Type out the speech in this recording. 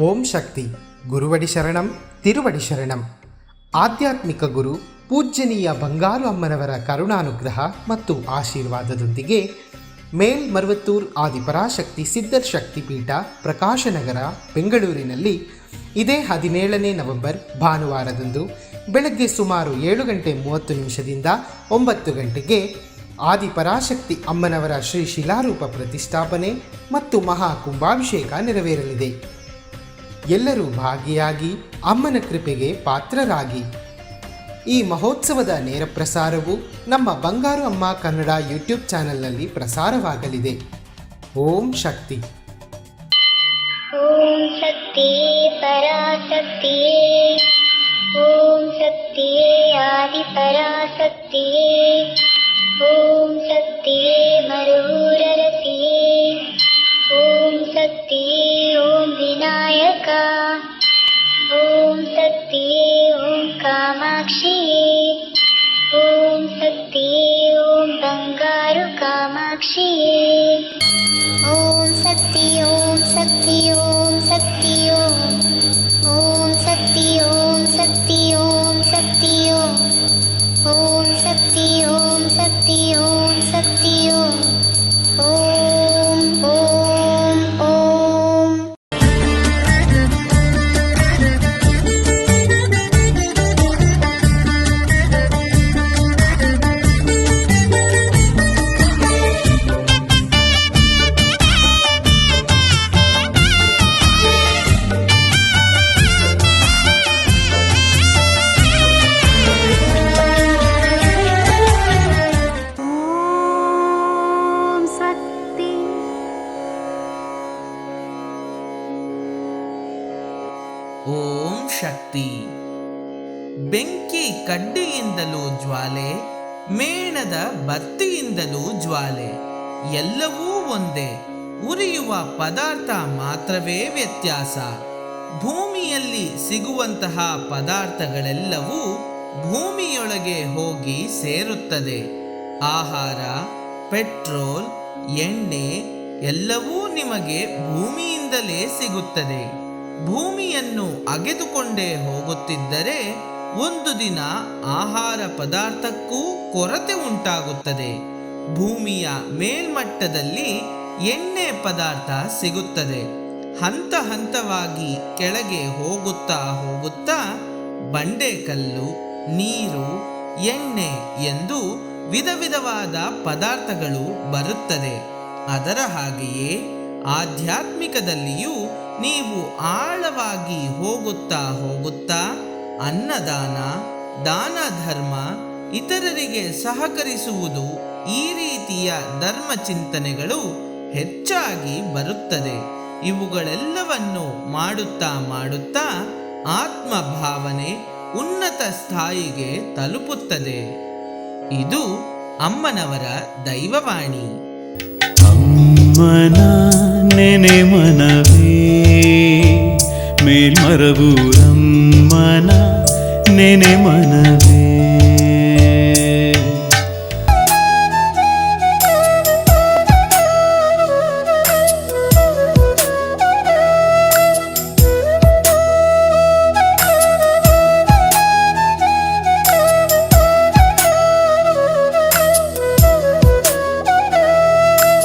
ಓಂ ಶಕ್ತಿ. ಗುರುವಡಿ ಶರಣಂ, ತಿರುವಡಿ ಶರಣಂ. ಆಧ್ಯಾತ್ಮಿಕ ಗುರು, ಪೂಜ್ಯನೀಯ ಬಂಗಾರು ಅಮ್ಮನವರ ಕರುಣಾನುಗ್ರಹ ಮತ್ತು ಆಶೀರ್ವಾದದೊಂದಿಗೆ ಮೇಲ್ ಮರವತ್ತೂರ್ ಆದಿಪರಾಶಕ್ತಿ ಸಿದ್ಧರ್ ಶಕ್ತಿ ಪೀಠ ಪ್ರಕಾಶನಗರ, ಬೆಂಗಳೂರಿನಲ್ಲಿ ಇದೇ ಹದಿನೇಳನೇ ನವೆಂಬರ್ ಭಾನುವಾರದಂದು ಬೆಳಗ್ಗೆ ಸುಮಾರು ಏಳು ಗಂಟೆ ಮೂವತ್ತು ನಿಮಿಷದಿಂದ ಒಂಬತ್ತು ಗಂಟೆಗೆ ಆದಿಪರಾಶಕ್ತಿ ಅಮ್ಮನವರ ಶ್ರೀ ಶಿಲಾರೂಪ ಪ್ರತಿಷ್ಠಾಪನೆ ಮತ್ತು ಮಹಾ ಕುಂಭಾಭಿಷೇಕ ನೆರವೇರಲಿದೆ. ಎಲ್ಲರೂ ಭಾಗಿಯಾಗಿ ಅಮ್ಮನ ಕೃಪೆಗೆ ಪಾತ್ರರಾಗಿ. ಈ ಮಹೋತ್ಸವದ ನೇರ ಪ್ರಸಾರವು ನಮ್ಮ ಬಂಗಾರು ಅಮ್ಮ ಕನ್ನಡ ಯೂಟ್ಯೂಬ್ ಚಾನೆಲ್ನಲ್ಲಿ ಪ್ರಸಾರವಾಗಲಿದೆ. ಓಂ ಶಕ್ತಿ. ಓಂ ಶಕ್ತಿ, ಪರಾಶಕ್ತಿ, ಓಂ ಶಕ್ತಿ, ಆದಿ ಪರಾಶಕ್ತಿ, ಓಂ ಶಕ್ತಿ ಮರೂರರತಿಯೇ ಓಂ ಶಕ್ತಿ. कामाक्षिये ॐ शक्ति ॐ शक्ति ॐ शक्ति ॐ ॐ शक्ति ॐ शक्ति ॐ शक्ति ॐ ॐ शक्ति ಓಂ ಶಕ್ತಿ. ಬೆಂಕಿ ಕಡ್ಡಿಯಿಂದಲೂ ಜ್ವಾಲೆ, ಮೇಣದ ಬತ್ತಿಯಿಂದಲೂ ಜ್ವಾಲೆ, ಎಲ್ಲವೂ ಒಂದೇ. ಉರಿಯುವ ಪದಾರ್ಥ ಮಾತ್ರವೇ ವ್ಯತ್ಯಾಸ. ಭೂಮಿಯಲ್ಲಿ ಸಿಗುವಂತಹ ಪದಾರ್ಥಗಳೆಲ್ಲವೂ ಭೂಮಿಯೊಳಗೆ ಹೋಗಿ ಸೇರುತ್ತದೆ. ಆಹಾರ, ಪೆಟ್ರೋಲ್, ಎಣ್ಣೆ ಎಲ್ಲವೂ ನಿಮಗೆ ಭೂಮಿಯಿಂದಲೇ ಸಿಗುತ್ತದೆ. ಭೂಮಿಯನ್ನು ಅಗೆದುಕೊಂಡೇ ಹೋಗುತ್ತಿದ್ದರೆ ಒಂದು ದಿನ ಆಹಾರ ಪದಾರ್ಥಕ್ಕೂ ಕೊರತೆ ಉಂಟಾಗುತ್ತದೆ. ಭೂಮಿಯ ಮೇಲ್ಮಟ್ಟದಲ್ಲಿ ಎಣ್ಣೆ ಪದಾರ್ಥ ಸಿಗುತ್ತದೆ. ಹಂತ ಹಂತವಾಗಿ ಕೆಳಗೆ ಹೋಗುತ್ತಾ ಹೋಗುತ್ತಾ ಬಂಡೆಕಲ್ಲು ನೀರು, ಎಣ್ಣೆ ಎಂದು ವಿಧ ವಿಧವಾದ ಪದಾರ್ಥಗಳು ಬರುತ್ತದೆ. ಅದರ ಹಾಗೆಯೇ ಆಧ್ಯಾತ್ಮಿಕದಲ್ಲಿಯೂ ನೀವು ಆಳವಾಗಿ ಹೋಗುತ್ತಾ ಹೋಗುತ್ತಾ ಅನ್ನದಾನ ದಾನ ಧರ್ಮ ಇತರರಿಗೆ ಸಹಕರಿಸುವುದು ಈ ರೀತಿಯ ಧರ್ಮ ಚಿಂತನೆಗಳು ಹೆಚ್ಚಾಗಿ ಬರುತ್ತದೆ. ಇವುಗಳೆಲ್ಲವನ್ನು ಮಾಡುತ್ತಾ ಮಾಡುತ್ತಾ ಆತ್ಮ ಭಾವನೆ ಉನ್ನತ ಸ್ಥಾಯಿಗೆ ತಲುಪುತ್ತದೆ. ಇದು ಅಮ್ಮನವರ ದೈವವಾಣಿ. ಅಮ್ಮನ ನೆನೆ మరవు రమ్మన నేనే మనవే.